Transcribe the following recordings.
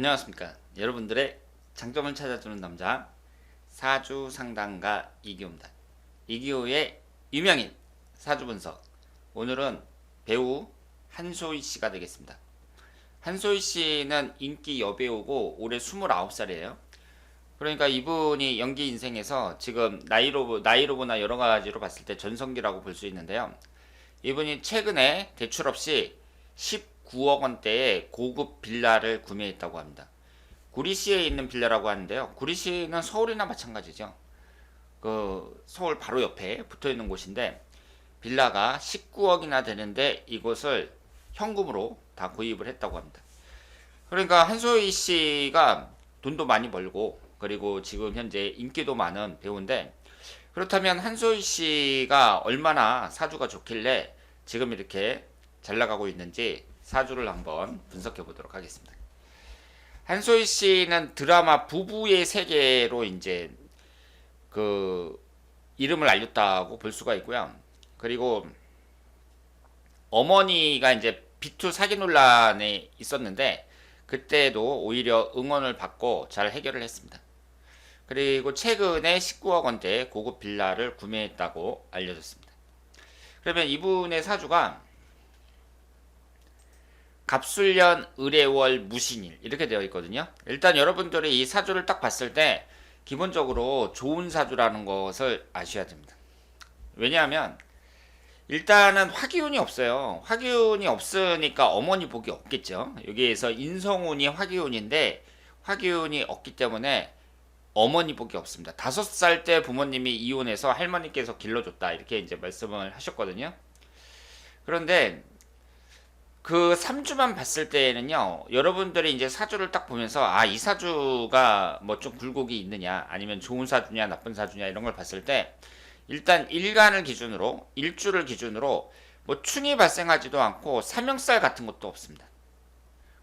안녕하십니까. 여러분들의 장점을 찾아주는 남자 사주 상담가 이기호입니다. 이기호의 유명인 사주 분석. 오늘은 배우 한소희 씨가 되겠습니다. 한소희 씨는 인기 여배우고 올해 29살이에요. 그러니까 이분이 연기 인생에서 지금 나이로 나이로보나 여러 가지로 봤을 때 전성기라고 볼 수 있는데요. 이분이 최근에 대출 없이 19억 원대의 고급 빌라를 구매했다고 합니다. 구리시에 있는 빌라라고 하는데요. 구리시는 서울이나 마찬가지죠. 그 서울 바로 옆에 붙어 있는 곳인데 빌라가 19억이나 되는데 이곳을 현금으로 다 구입을 했다고 합니다. 그러니까 한소희 씨가 돈도 많이 벌고 그리고 지금 현재 인기도 많은 배우인데 그렇다면 한소희 씨가 얼마나 사주가 좋길래 지금 이렇게 잘 나가고 있는지 사주를 한번 분석해 보도록 하겠습니다. 한소희 씨는 드라마 부부의 세계로 이제 그 이름을 알렸다고 볼 수가 있고요. 그리고 어머니가 이제 비투 사기 논란에 있었는데 그때도 오히려 응원을 받고 잘 해결을 했습니다. 그리고 최근에 19억 원대 고급 빌라를 구매했다고 알려졌습니다. 그러면 이분의 사주가 갑술년 의뢰월 무신일 이렇게 되어 있거든요. 일단 여러분들이 이 사주를 딱 봤을 때 기본적으로 좋은 사주라는 것을 아셔야 됩니다. 왜냐하면 일단은 화기운이 없어요. 화기운이 없으니까 어머니 복이 없겠죠. 여기에서 인성운이 화기운인데 화기운이 없기 때문에 어머니 복이 없습니다. 다섯 살 때 부모님이 이혼해서 할머니께서 길러줬다 이렇게 이제 말씀을 하셨거든요. 그런데 그 3주만 봤을 때에는요, 여러분들이 이제 사주를 딱 보면서, 아, 이 사주가 뭐 좀 굴곡이 있느냐, 아니면 좋은 사주냐, 나쁜 사주냐, 이런 걸 봤을 때, 일단 일간을 기준으로, 일주를 기준으로, 뭐 충이 발생하지도 않고, 삼형살 같은 것도 없습니다.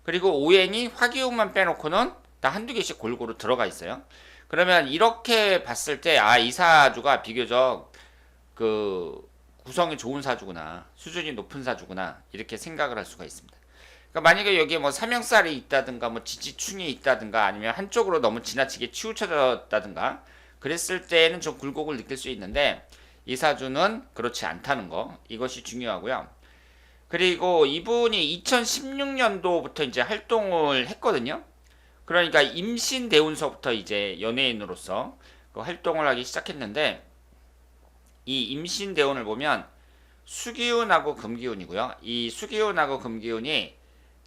그리고 오행이 화기운만 빼놓고는 다 한두 개씩 골고루 들어가 있어요. 그러면 이렇게 봤을 때, 아, 이 사주가 비교적 그 구성이 좋은 사주구나, 수준이 높은 사주구나 이렇게 생각을 할 수가 있습니다. 그러니까 만약에 여기에 뭐 삼형살이 있다든가 뭐 지지충이 있다든가 아니면 한쪽으로 너무 지나치게 치우쳐졌다든가 그랬을 때는 좀 굴곡을 느낄 수 있는데 이 사주는 그렇지 않다는 거 이것이 중요하고요. 그리고 이분이 2016년도부터 이제 활동을 했거든요. 그러니까 임신 대운서부터 이제 연예인으로서 그 활동을 하기 시작했는데 이 임신 대운을 보면 수기운하고 금기운이고요. 이 수기운하고 금기운이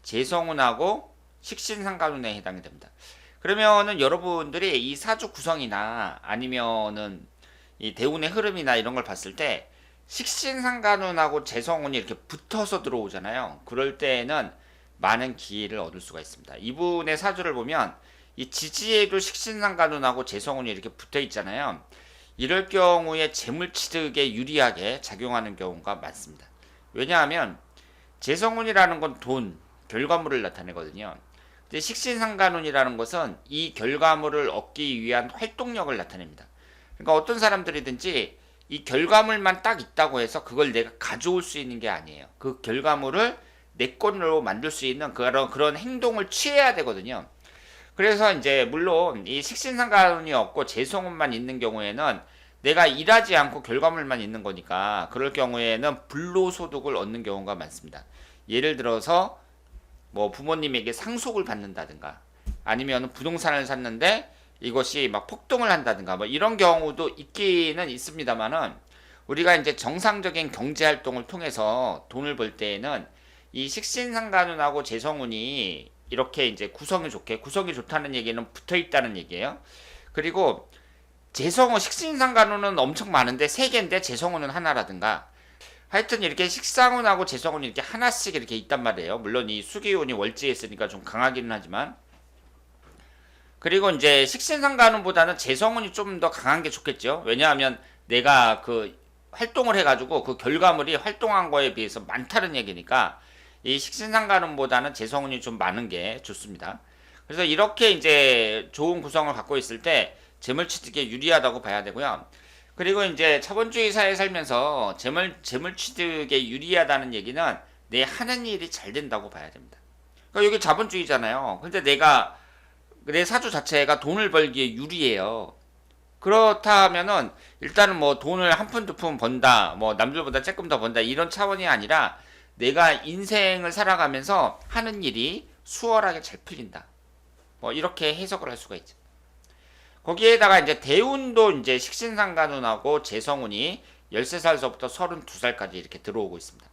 재성운하고 식신상간운에 해당이 됩니다. 그러면은 여러분들이 이 사주 구성이나 아니면은 이 대운의 흐름이나 이런 걸 봤을 때 식신상간운하고 재성운이 이렇게 붙어서 들어오잖아요. 그럴 때에는 많은 기회를 얻을 수가 있습니다. 이분의 사주를 보면 이 지지에도 식신상간운하고 재성운이 이렇게 붙어 있잖아요. 이럴 경우에 재물 취득에 유리하게 작용하는 경우가 많습니다. 왜냐하면 재성운이라는 건 돈, 결과물을 나타내거든요. 근데 식신상간운이라는 것은 이 결과물을 얻기 위한 활동력을 나타냅니다. 그러니까 어떤 사람들이든지 이 결과물만 딱 있다고 해서 그걸 내가 가져올 수 있는 게 아니에요. 그 결과물을 내 건으로 만들 수 있는 그런 그런 행동을 취해야 되거든요. 그래서 이제 물론 이 식신상관이 없고 재성운만 있는 경우에는 내가 일하지 않고 결과물만 있는 거니까 그럴 경우에는 불로소득을 얻는 경우가 많습니다. 예를 들어서 뭐 부모님에게 상속을 받는다든가 아니면 부동산을 샀는데 이것이 막 폭등을 한다든가 뭐 이런 경우도 있기는 있습니다만은 우리가 이제 정상적인 경제 활동을 통해서 돈을 벌 때에는 이 식신상관운하고 재성운이 이렇게 이제 구성이 좋게 구성이 좋다는 얘기는 붙어 있다는 얘기예요. 그리고 재성운 식신상간운은 엄청 많은데 세 개인데 재성운은 하나라든가 하여튼 이렇게 식상운하고 재성운이 이렇게 하나씩 이렇게 있단 말이에요. 물론 이 수기운이 월지에 있으니까 좀 강하기는 하지만 그리고 이제 식신상간운보다는 재성운이 좀 더 강한 게 좋겠죠. 왜냐하면 내가 그 활동을 해가지고 그 결과물이 활동한 거에 비해서 많다는 얘기니까 이 식신상간운보다는 재성운이 좀 많은 게 좋습니다. 그래서 이렇게 이제 좋은 구성을 갖고 있을 때 재물취득에 유리하다고 봐야 되고요. 그리고 이제 자본주의 사회에 살면서 재물 재물취득에 유리하다는 얘기는 내 하는 일이 잘 된다고 봐야 됩니다. 그러니까 여기 자본주의잖아요. 근데 내가 내 사주 자체가 돈을 벌기에 유리해요. 그렇다면은 일단은 뭐 돈을 한 푼 두 푼 번다, 뭐 남들보다 조금 더 번다 이런 차원이 아니라 내가 인생을 살아가면서 하는 일이 수월하게 잘 풀린다. 뭐 이렇게 해석을 할 수가 있죠. 거기에다가 이제 대운도 이제 식신상관운하고 재성운이 13살서부터 32살까지 이렇게 들어오고 있습니다.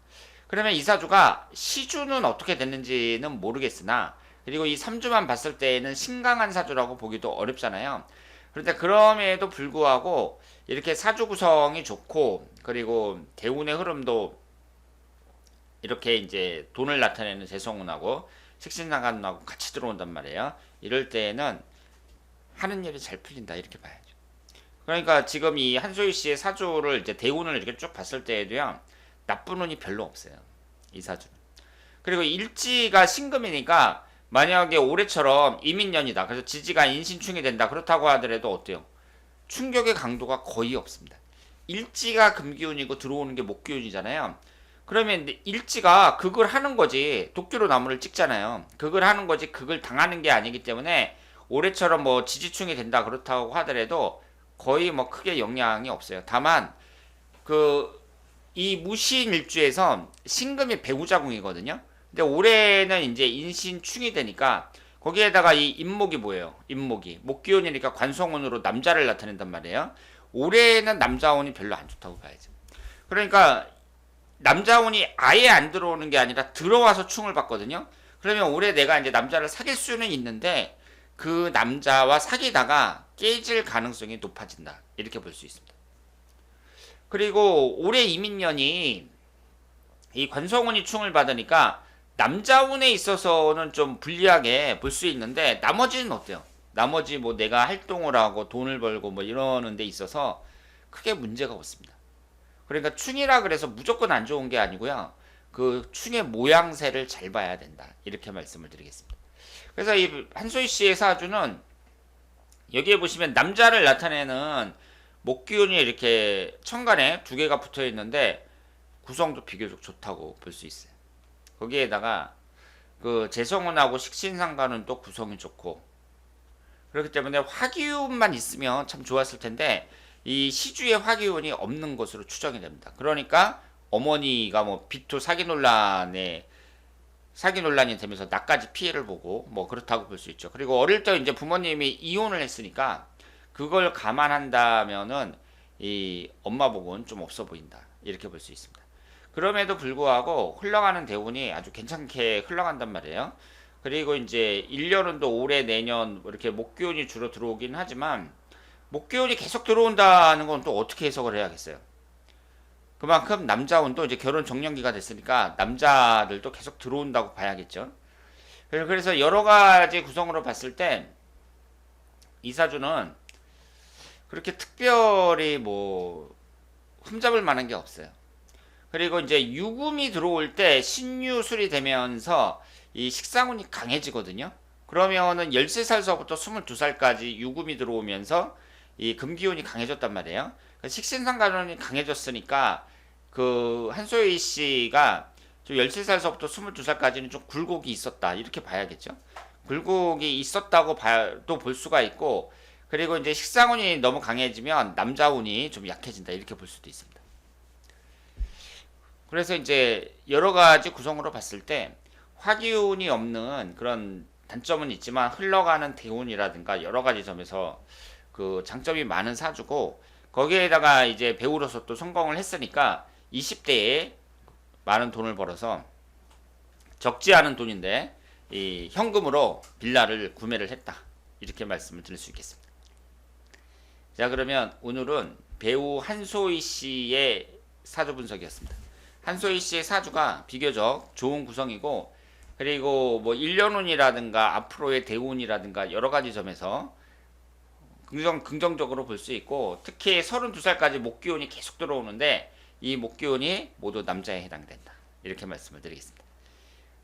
그러면 이 사주가 시주는 어떻게 됐는지는 모르겠으나 그리고 이 3주만 봤을 때에는 신강한 사주라고 보기도 어렵잖아요. 그런데 그럼에도 불구하고 이렇게 사주 구성이 좋고 그리고 대운의 흐름도 이렇게 이제 돈을 나타내는 재성운하고 식신상관운하고 같이 들어온단 말이에요. 이럴 때에는 하는 일이 잘 풀린다 이렇게 봐야죠. 그러니까 지금 이 한소희 씨의 사주를 이제 대운을 이렇게 쭉 봤을 때에도요 나쁜 운이 별로 없어요 이 사주는. 그리고 일지가 신금이니까 만약에 올해처럼 이민년이다. 그래서 지지가 인신충이 된다. 그렇다고 하더라도 어때요? 충격의 강도가 거의 없습니다. 일지가 금기운이고 들어오는 게 목기운이잖아요. 그러면 일지가 극을 하는 거지 도끼로 나무를 찍잖아요. 극을 하는 거지 극을 당하는 게 아니기 때문에 올해처럼 뭐 지지충이 된다 그렇다고 하더라도 거의 뭐 크게 영향이 없어요. 다만 그 이 무신 일주에서 신금이 배우자궁이거든요. 근데 올해는 이제 인신충이 되니까 거기에다가 이 임목이 뭐예요? 임목이 목기운이니까 관성운으로 남자를 나타낸단 말이에요. 올해는 남자운이 별로 안 좋다고 봐야죠. 그러니까 남자운이 아예 안 들어오는 게 아니라 들어와서 충을 받거든요. 그러면 올해 내가 이제 남자를 사귈 수는 있는데 그 남자와 사귀다가 깨질 가능성이 높아진다. 이렇게 볼 수 있습니다. 그리고 올해 이민년이 이 관성운이 충을 받으니까 남자운에 있어서는 좀 불리하게 볼 수 있는데 나머지는 어때요? 나머지 뭐 내가 활동을 하고 돈을 벌고 뭐 이러는 데 있어서 크게 문제가 없습니다. 그러니까 충이라 그래서 무조건 안 좋은 게 아니고요. 그 충의 모양새를 잘 봐야 된다. 이렇게 말씀을 드리겠습니다. 그래서 이 한소희 씨의 사주는 여기에 보시면 남자를 나타내는 목기운이 이렇게 천간에 두 개가 붙어 있는데 구성도 비교적 좋다고 볼 수 있어요. 거기에다가 그 재성운하고 식신상관은 또 구성이 좋고 그렇기 때문에 화기운만 있으면 참 좋았을 텐데 이 시주에 화기운이 없는 것으로 추정이 됩니다. 그러니까 어머니가 뭐 비토 사기 논란에 사기 논란이 되면서 나까지 피해를 보고 뭐 그렇다고 볼 수 있죠. 그리고 어릴 때 이제 부모님이 이혼을 했으니까 그걸 감안한다면은 이 엄마 복은 좀 없어 보인다. 이렇게 볼 수 있습니다. 그럼에도 불구하고 흘러가는 대운이 아주 괜찮게 흘러간단 말이에요. 그리고 이제 1년은 또 올해 내년 뭐 이렇게 목기운이 주로 들어오긴 하지만 목기운이 계속 들어온다는 건 또 어떻게 해석을 해야겠어요? 그만큼 남자 운도 이제 결혼 정년기가 됐으니까 남자들도 계속 들어온다고 봐야겠죠. 그래서 여러 가지 구성으로 봤을 때 이사주는 그렇게 특별히 뭐 흠잡을 만한 게 없어요. 그리고 이제 유금이 들어올 때 신유술이 되면서 이 식상운이 강해지거든요. 그러면은 13살서부터 22살까지 유금이 들어오면서 이 금기운이 강해졌단 말이에요. 식신상관운이 강해졌으니까 그 한소희 씨가 좀 13살서부터 22살까지는 좀 굴곡이 있었다. 이렇게 봐야겠죠. 굴곡이 있었다고 봐도 볼 수가 있고 그리고 이제 식상운이 너무 강해지면 남자운이 좀 약해진다. 이렇게 볼 수도 있습니다. 그래서 이제 여러 가지 구성으로 봤을 때 화기운이 없는 그런 단점은 있지만 흘러가는 대운이라든가 여러 가지 점에서 그 장점이 많은 사주고 거기에다가 이제 배우로서 또 성공을 했으니까 20대에 많은 돈을 벌어서 적지 않은 돈인데 이 현금으로 빌라를 구매를 했다 이렇게 말씀을 드릴 수 있겠습니다. 자 그러면 오늘은 배우 한소희 씨의 사주 분석이었습니다. 한소희 씨의 사주가 비교적 좋은 구성이고 그리고 뭐 1년 운이라든가 앞으로의 대운이라든가 여러 가지 점에서 긍정, 긍정적으로 볼 수 있고 특히 32살까지 목기운이 계속 들어오는데 이 목기운이 모두 남자에 해당된다. 이렇게 말씀을 드리겠습니다.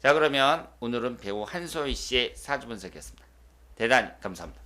자 그러면 오늘은 배우 한소희 씨의 사주 분석이었습니다. 대단히 감사합니다.